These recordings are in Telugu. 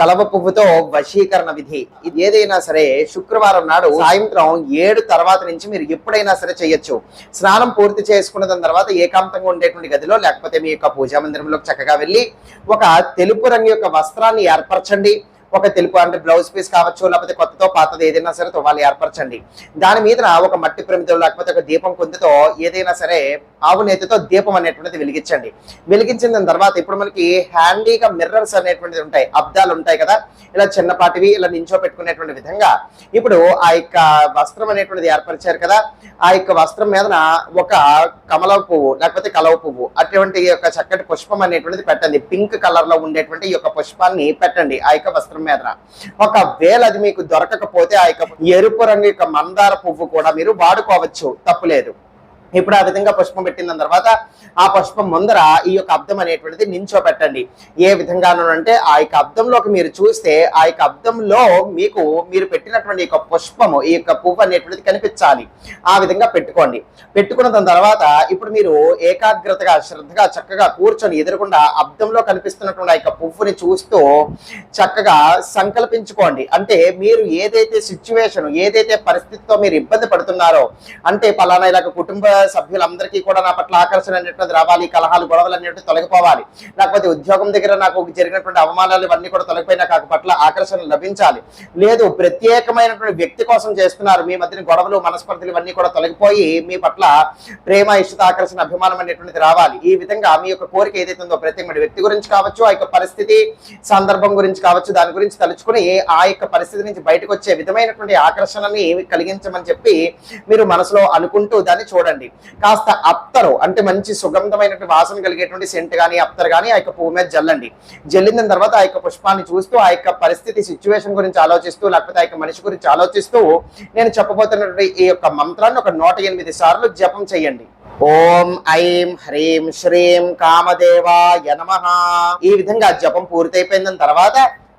కలవ పువ్వుతో వశీకరణ విధి. ఇది ఏదైనా సరే శుక్రవారం నాడు సాయంత్రం ఏడు తర్వాత నుంచి మీరు ఎప్పుడైనా సరే చేయొచ్చు. స్నానం పూర్తి చేసుకున్న దాని తర్వాత ఏకాంతంగా ఉండేటువంటి గదిలో లేకపోతే మీ యొక్క పూజా మందిరంలోకి చక్కగా వెళ్ళి ఒక తెలుపు రంగు యొక్క వస్త్రాన్ని ఏర్పరచండి. ఒక తెలుపు అంటే బ్లౌజ్ పీస్ కావచ్చు లేకపోతే కొత్తతో పాతది ఏదైనా సరే వాళ్ళు ఏర్పరచండి. దాని మీద ఒక మట్టి ప్రమితో లేకపోతే ఒక దీపం కుందితో ఏదైనా సరే ఆవు నేతితో దీపం అనేటువంటిది వెలిగించండి. వెలిగించిన దాని తర్వాత ఇప్పుడు మనకి హ్యాండీగా మిర్రర్స్ అనేటువంటిది ఉంటాయి అబ్దాలు ఉంటాయి కదా? ఇలా చిన్నపాటివి ఇలా నించో పెట్టుకునేటువంటి విధంగా ఇప్పుడు ఆ యొక్క వస్త్రం అనేటువంటిది ఏర్పరిచారు కదా? ఆ యొక్క వస్త్రం మీదన ఒక కమల పువ్వు లేకపోతే కలవ పువ్వు అటువంటి యొక్క చక్కటి పుష్పం అనేటువంటిది పెట్టండి. పింక్ కలర్లో ఉండేటువంటి ఈ యొక్క పుష్పాన్ని పెట్టండి. ఆ యొక్క వస్త్రం మీద ఒకవేళ అది మీకు దొరకకపోతే ఆ యొక్క ఎరుపు రంగు యొక్క మందార పువ్వు కూడా మీరు వాడుకోవచ్చు. తప్పులేదు ఇప్పుడు ఆ విధంగా పుష్పం పెట్టిన తర్వాత ఆ పుష్పం ముందర ఈ యొక్క అబ్దం అనేటువంటిది నించో పెట్టండి ఏ విధంగాను అంటే ఆ యొక్క అబ్దంలోకి మీరు చూస్తే ఆ యొక్క అబ్దంలో మీకు మీరు పెట్టినటువంటి యొక్క పుష్పము ఈ యొక్క పువ్వు అనేటువంటిది కనిపించాలి. ఆ విధంగా పెట్టుకోండి. పెట్టుకున్న దాని తర్వాత ఇప్పుడు మీరు ఏకాగ్రతగా శ్రద్ధగా చక్కగా కూర్చొని ఎదురకుండా అబ్దంలో కనిపిస్తున్నటువంటి ఆ యొక్క పువ్వుని చూస్తూ చక్కగా సంకల్పించుకోండి. అంటే మీరు ఏదైతే సిచ్యువేషన్ ఏదైతే పరిస్థితితో మీరు ఇబ్బంది పడుతున్నారో అంటే పలానా ఇలాగ కుటుంబ సభ్యులందరికీ కూడా నా పట్ల ఆకర్షణ అనేటువంటిది రావాలి కలహాలు గొడవలు అనేటువంటి తొలగిపోవాలి. లేకపోతే ఉద్యోగం దగ్గర నాకు జరిగినటువంటి అవమానాలు ఇవన్నీ కూడా తొలగిపోయి నాకు పట్ల ఆకర్షణ లభించాలి. లేదు ప్రత్యేకమైనటువంటి వ్యక్తి కోసం చేస్తున్నారు. మీ మధ్యన గొడవలు మనస్పర్ధలు ఇవన్నీ కూడా తొలగిపోయి మీ పట్ల ప్రేమ ఇష్టత ఆకర్షణ అభిమానం అనేటువంటిది రావాలి. ఈ విధంగా మీ యొక్క కోరిక ఏదైతే ఉందో ప్రత్యేకమైన వ్యక్తి గురించి కావచ్చు ఆ యొక్క పరిస్థితి సందర్భం గురించి కావచ్చు దాని గురించి తలుచుకుని ఆ యొక్క పరిస్థితి నుంచి బయటకు వచ్చే విధమైనటువంటి ఆకర్షణని కలిగించమని చెప్పి మీరు మనసులో అనుకుంటూ దాన్ని చూడండి. కాస్త అత్తరు అంటే మంచి సుగంధమైనటువంటి వాసన కలిగేటువంటి సెంట్ కానీ అత్తరు కానీ ఆ యొక్క పువ్వు మీద జల్లండి. జల్లిన తర్వాత ఆ యొక్క పుష్పాన్ని చూస్తూ ఆ యొక్క పరిస్థితి సిచ్యువేషన్ గురించి ఆలోచిస్తూ లేకపోతే ఆ యొక్క మనిషి గురించి ఆలోచిస్తూ నేను చెప్పబోతున్నటువంటి ఈ యొక్క మంత్రాన్ని ఒక నూట ఎనిమిది సార్లు జపం చేయండి. ఓం ఐం హ్రీం శ్రీం కామదేవాయ నమ. ఈ విధంగా జపం పూర్తయిపోయిన తర్వాత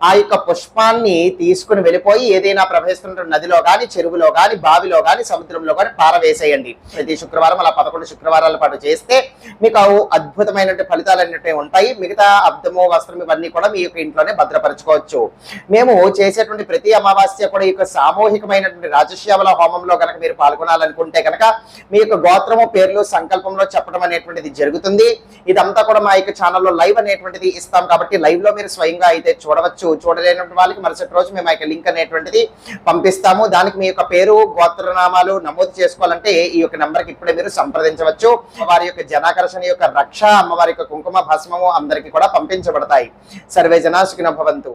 ఆ యొక్క పుష్పాన్ని తీసుకుని వెళ్ళిపోయి ఏదైనా ప్రవహిస్తున్న నదిలో గాని చెరువులో గాని బావిలో గాని సముద్రంలో గాని పారవేసేయండి. ప్రతి శుక్రవారం అలా పదకొండు శుక్రవారాల పాటు చేస్తే మీకు అద్భుతమైనటువంటి ఫలితాలు అనేవి ఉంటాయి. మిగతా అబ్దము వస్త్రం ఇవన్నీ కూడా మీ యొక్క ఇంట్లోనే భద్రపరచుకోవచ్చు. మేము చేసేటువంటి ప్రతి అమావాస్య కూడా ఈ యొక్క సామూహికమైనటువంటి రాజశ్యామల హోమంలో కనుక మీరు పాల్గొనాలనుకుంటే కనుక మీ యొక్క గోత్రము పేర్లు సంకల్పంలో చెప్పడం అనేటువంటిది జరుగుతుంది. ఇదంతా కూడా మా యొక్క ఛానల్లో లైవ్ అనేటువంటిది ఇస్తాం కాబట్టి లైవ్లో మీరు స్వయంగా అయితే చూడవచ్చు. చూడలేనటువంటి వాళ్ళకి మరుసటి రోజు మేము ఆ లింక్ అనేటువంటిది పంపిస్తాము. దానికి మీ యొక్క పేరు గోత్రనామాలు నమోదు చేసుకోవాలంటే ఈ యొక్క నెంబర్కి ఇప్పుడే మీరు సంప్రదించవచ్చు. వారి యొక్క జనాకర్షణ యొక్క రక్ష అమ్మవారి యొక్క కుంకుమ భస్మము అందరికీ కూడా పంపించబడతాయి. సర్వే జనా సుఖిన భవంతు.